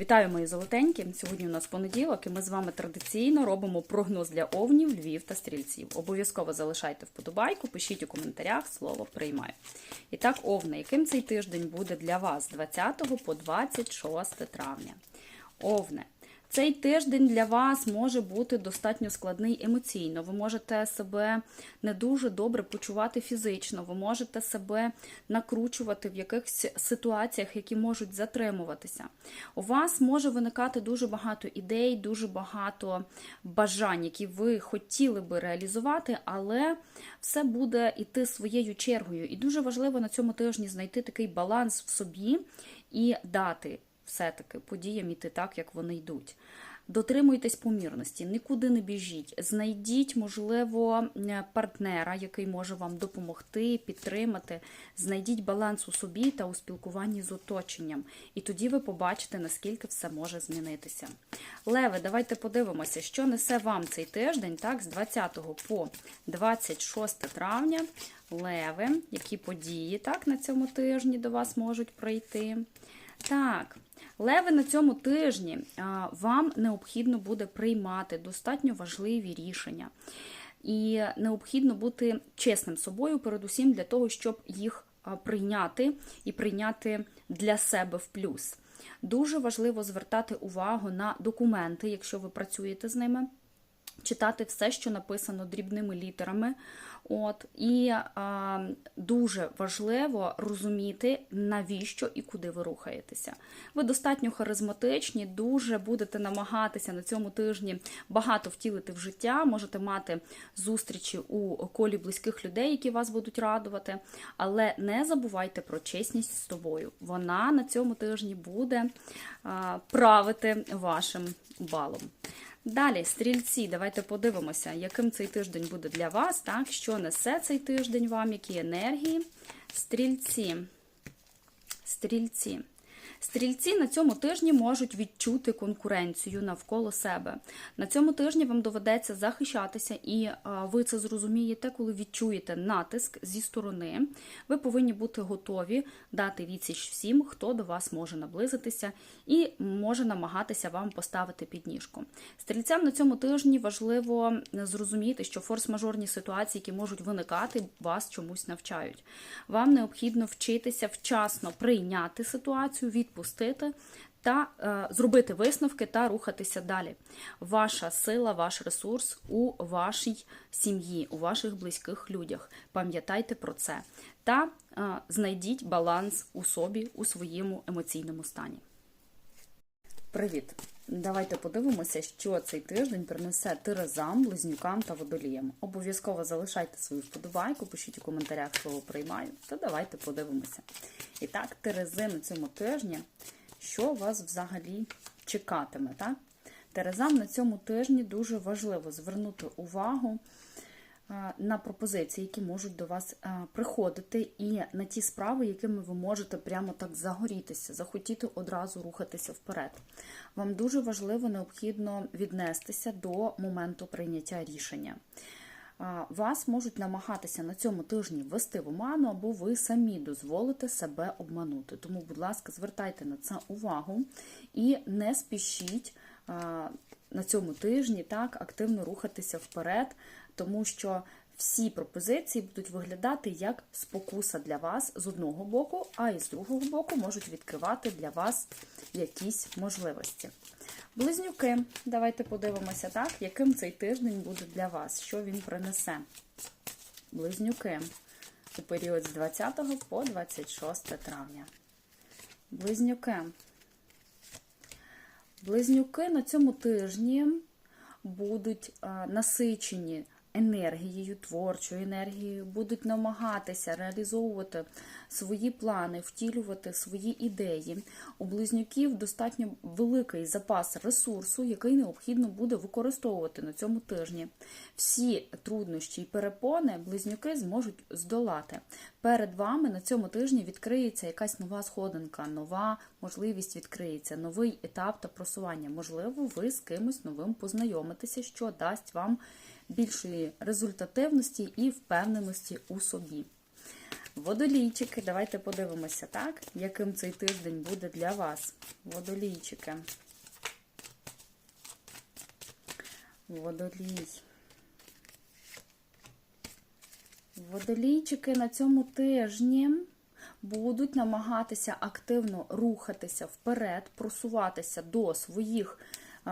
Вітаю, мої золотенькі! Сьогодні у нас понеділок, і ми з вами традиційно робимо прогноз для овнів, львів та стрільців. Обов'язково залишайте вподобайку, пишіть у коментарях слово приймаю. І так, овни, яким цей тиждень буде для вас з 20 по 26 травня? Овне. Цей тиждень для вас може бути достатньо складний емоційно. Ви можете себе не дуже добре почувати фізично, ви можете себе накручувати в якихось ситуаціях, які можуть затримуватися. У вас може виникати дуже багато ідей, дуже багато бажань, які ви хотіли би реалізувати, але все буде йти своєю чергою. І дуже важливо на цьому тижні знайти такий баланс в собі і дати все-таки подіям іти так, як вони йдуть. Дотримуйтесь помірності, нікуди не біжіть. Знайдіть, можливо, партнера, який може вам допомогти, підтримати. Знайдіть баланс у собі та у спілкуванні з оточенням. І тоді ви побачите, наскільки все може змінитися. Леви, давайте подивимося, що несе вам цей тиждень, так, з 20 по 26 травня. Леви, які події так, на цьому тижні до вас можуть прийти. Так, леви на цьому тижні вам необхідно буде приймати достатньо важливі рішення. І необхідно бути чесним собою, передусім для того, щоб їх прийняти і прийняти для себе в плюс. Дуже важливо звертати увагу на документи, якщо ви працюєте з ними. Читати все, що написано дрібними літерами. От, І а, дуже важливо розуміти, навіщо і куди ви рухаєтеся. Ви достатньо харизматичні, дуже будете намагатися на цьому тижні багато втілити в життя, можете мати зустрічі у колі близьких людей, які вас будуть радувати. Але не забувайте про чесність з тобою. Вона на цьому тижні буде а, правити вашим балом. Далі, стрільці, давайте подивимося, яким цей тиждень буде для вас, так? Що несе цей тиждень вам, які енергії. Стрільці. Стрільці. Стрільці на цьому тижні можуть відчути конкуренцію навколо себе. На цьому тижні вам доведеться захищатися, і ви це зрозумієте, коли відчуєте натиск зі сторони. Ви повинні бути готові дати відсіч всім, хто до вас може наблизитися і може намагатися вам поставити підніжку. Стрільцям на цьому тижні важливо зрозуміти, що форс-мажорні ситуації, які можуть виникати, вас чомусь навчають. Вам необхідно вчитися вчасно прийняти ситуацію. від відпустити та е, зробити висновки та рухатися далі. Ваша сила, ваш ресурс у вашій сім'ї, у ваших близьких людях. Пам'ятайте про це. Та е, знайдіть баланс у собі, у своєму емоційному стані. Привіт! Давайте подивимося, що цей тиждень принесе терезам, близнюкам та водоліям. Обов'язково залишайте свою вподобайку, пишіть у коментарях, слово приймаю, та давайте подивимося. І так, терези на цьому тижні, що вас взагалі чекатиме. так? Терезам на цьому тижні дуже важливо звернути увагу на пропозиції, які можуть до вас приходити, і на ті справи, якими ви можете прямо так загорітися, захотіти одразу рухатися вперед. Вам дуже важливо необхідно віднестися до моменту прийняття рішення. Вас можуть намагатися на цьому тижні ввести в оману, або ви самі дозволите себе обманути. Тому, будь ласка, звертайте на це увагу і не спішіть на цьому тижні так активно рухатися вперед, тому що всі пропозиції будуть виглядати як спокуса для вас з одного боку, а і з другого боку можуть відкривати для вас якісь можливості. Близнюки, давайте подивимося, так, яким цей тиждень буде для вас, що він принесе. Близнюки у період з 20 по 26 травня. Близнюки. Близнюки на цьому тижні будуть насичені енергією, творчою енергією, будуть намагатися реалізовувати свої плани, втілювати свої ідеї. У близнюків достатньо великий запас ресурсу, який необхідно буде використовувати на цьому тижні. Всі труднощі і перепони близнюки зможуть здолати. Перед вами на цьому тижні відкриється якась нова сходинка, нова можливість відкриється, новий етап та просування. Можливо, ви з кимось новим познайомитеся, що дасть вам більшої результативності і впевненості у собі. Водолійчики, давайте подивимося, так? Яким цей тиждень буде для вас. Водолійчики. Водолій. Водолійчики на цьому тижні будуть намагатися активно рухатися вперед, просуватися до своїх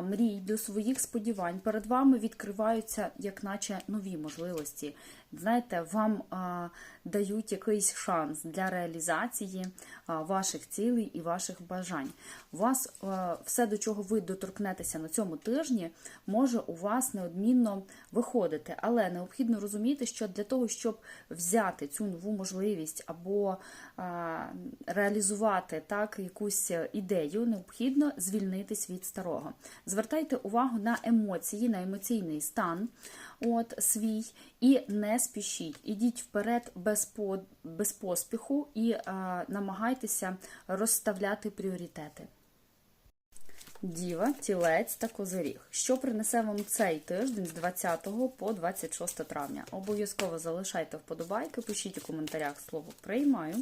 мрій, до своїх сподівань. Перед вами відкриваються, як наче, нові можливості. Знаєте, вам а, дають якийсь шанс для реалізації а, ваших цілей і ваших бажань. У вас а, все, до чого ви доторкнетеся на цьому тижні, може у вас неодмінно виходити, але необхідно розуміти, що для того, щоб взяти цю нову можливість або а, реалізувати так якусь ідею, необхідно звільнитись від старого. Звертайте увагу на емоції, на емоційний стан от свій і не спішіть. Ідіть вперед без по, без поспіху і а, намагайтеся розставляти пріоритети. Діва, тілець та козиріг. Що принесе вам цей тиждень з 20 по 26 травня? Обов'язково залишайте вподобайки, пишіть у коментарях слово приймаю.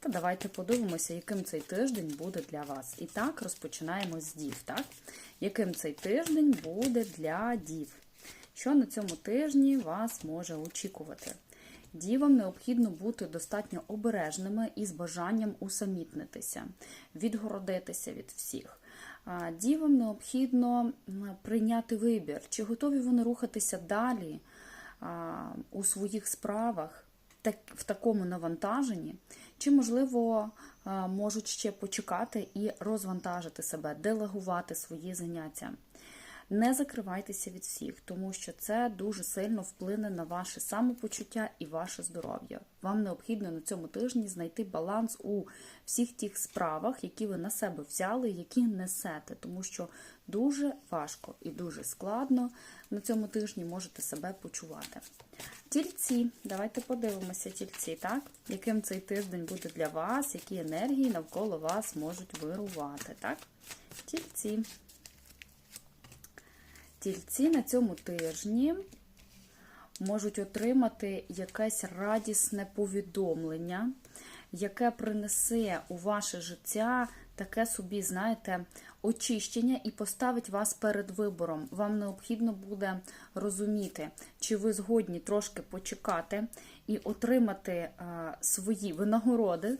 Та давайте подивимося, яким цей тиждень буде для вас. І так, розпочинаємо з дів. Так? Яким цей тиждень буде для дів? Що на цьому тижні вас може очікувати? Дівам необхідно бути достатньо обережними і з бажанням усамітнитися, відгородитися від всіх. Дівам необхідно прийняти вибір, чи готові вони рухатися далі у своїх справах в такому навантаженні, чи, можливо, можуть ще почекати і розвантажити себе, делегувати свої заняття. Не закривайтеся від всіх, тому що це дуже сильно вплине на ваше самопочуття і ваше здоров'я. Вам необхідно на цьому тижні знайти баланс у всіх тих справах, які ви на себе взяли, які несете, тому що дуже важко і дуже складно на цьому тижні можете себе почувати. Тільці, давайте подивимося, тільці, так? Яким цей тиждень буде для вас, які енергії навколо вас можуть вирувати, так? Тільці. Тільці на цьому тижні можуть отримати якесь радісне повідомлення, яке принесе у ваше життя таке собі, знаєте, очищення і поставить вас перед вибором. Вам необхідно буде розуміти, чи ви згодні трошки почекати і отримати свої винагороди,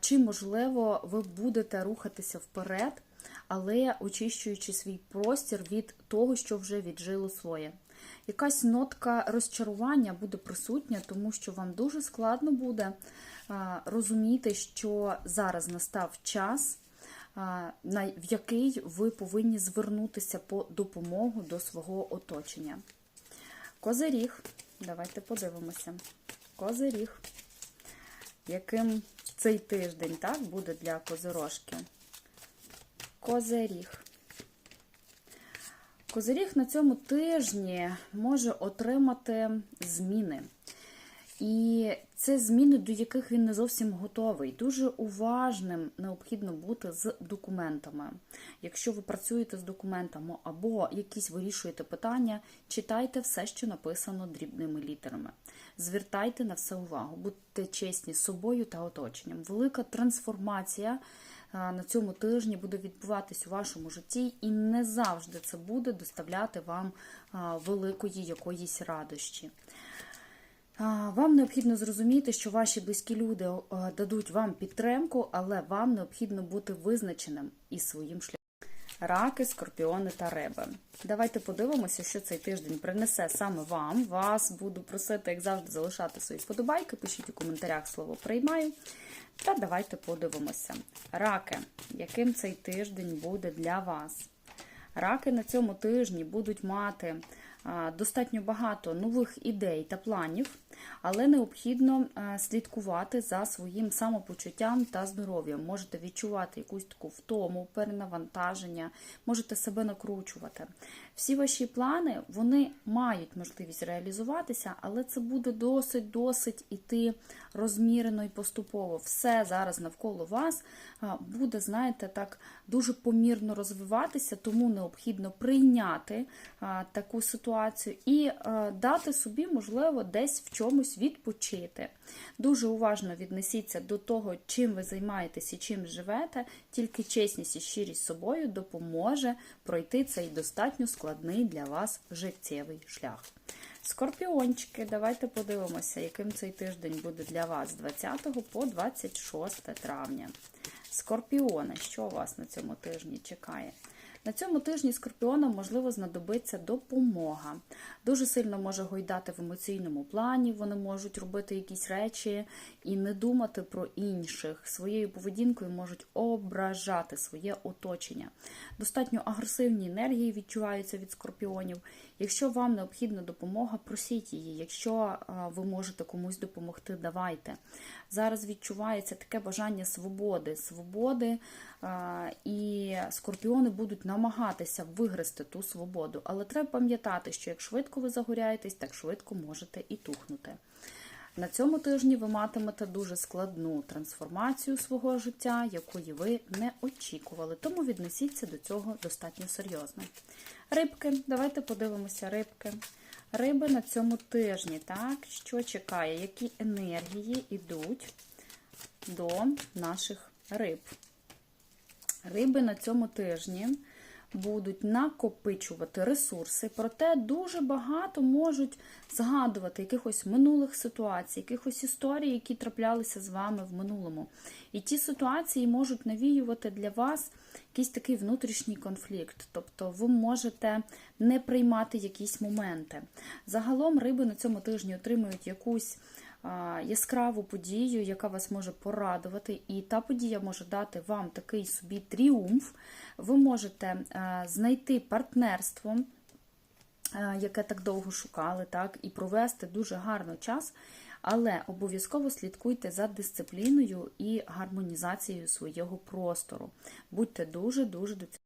чи, можливо, ви будете рухатися вперед але очищуючи свій простір від того, що вже віджило своє. Якась нотка розчарування буде присутня, тому що вам дуже складно буде розуміти, що зараз настав час, в який ви повинні звернутися по допомогу до свого оточення. Козиріг, давайте подивимося. Козиріг, яким цей тиждень так, буде для козирожки? Козиріг. Козиріг на цьому тижні може отримати зміни. І це зміни, до яких він не зовсім готовий. Дуже уважним необхідно бути з документами. Якщо ви працюєте з документами або якісь вирішуєте питання, читайте все, що написано дрібними літерами. Звертайте на все увагу, будьте чесні з собою та оточенням. Велика трансформація на цьому тижні буде відбуватись у вашому житті, і не завжди це буде доставляти вам великої якоїсь радощі. Вам необхідно зрозуміти, що ваші близькі люди дадуть вам підтримку, але вам необхідно бути визначеним із своїм шляхом. Раки, скорпіони та риби. Давайте подивимося, що цей тиждень принесе саме вам. Вас буду просити, як завжди, залишати свої вподобайки. Пишіть у коментарях слово приймаю. Та давайте подивимося. Раки, яким цей тиждень буде для вас? Раки на цьому тижні будуть мати достатньо багато нових ідей та планів, але необхідно слідкувати за своїм самопочуттям та здоров'ям. Можете відчувати якусь таку втому, перенавантаження, можете себе накручувати. Всі ваші плани вони мають можливість реалізуватися, але це буде досить-досить іти розмірено і поступово. Все зараз навколо вас буде, знаєте, так дуже помірно розвиватися, тому необхідно прийняти таку ситуацію і дати собі, можливо, десь в чомусь відпочити. Дуже уважно віднесіться до того, чим ви займаєтесь і чим живете. Тільки чесність і щирість собою допоможе пройти цей достатньо складний для вас життєвий шлях. Скорпіончики, давайте подивимося, яким цей тиждень буде для вас з 20 по 26 травня. Скорпіони, що вас на цьому тижні чекає? На цьому тижні скорпіонам можливо знадобиться допомога. Дуже сильно може гойдати в емоційному плані, вони можуть робити якісь речі і не думати про інших. Своєю поведінкою можуть ображати своє оточення. Достатньо агресивні енергії відчуваються від скорпіонів. Якщо вам необхідна допомога, просіть її. Якщо ви можете комусь допомогти, давайте. Зараз відчувається таке бажання свободи. Свободи і скорпіони будуть намагатися вигрести ту свободу. Але треба пам'ятати, що як швидко ви загоряєтесь, так швидко можете і тухнути. На цьому тижні ви матимете дуже складну трансформацію свого життя, якої ви не очікували. Тому віднесіться до цього достатньо серйозно. Рибки, давайте подивимося рибки. Риби на цьому тижні, так, що чекає, які енергії йдуть до наших риб. Риби на цьому тижні будуть накопичувати ресурси, проте дуже багато можуть згадувати якихось минулих ситуацій, якихось історій, які траплялися з вами в минулому. І ті ситуації можуть навіювати для вас якийсь такий внутрішній конфлікт. Тобто ви можете не приймати якісь моменти. Загалом риби на цьому тижні отримують якусь яскраву подію, яка вас може порадувати, і та подія може дати вам такий собі тріумф. Ви можете знайти партнерство, яке так довго шукали, так, і провести дуже гарно час. Але обов'язково слідкуйте за дисципліною і гармонізацією свого простору. Будьте дуже-дуже до цього.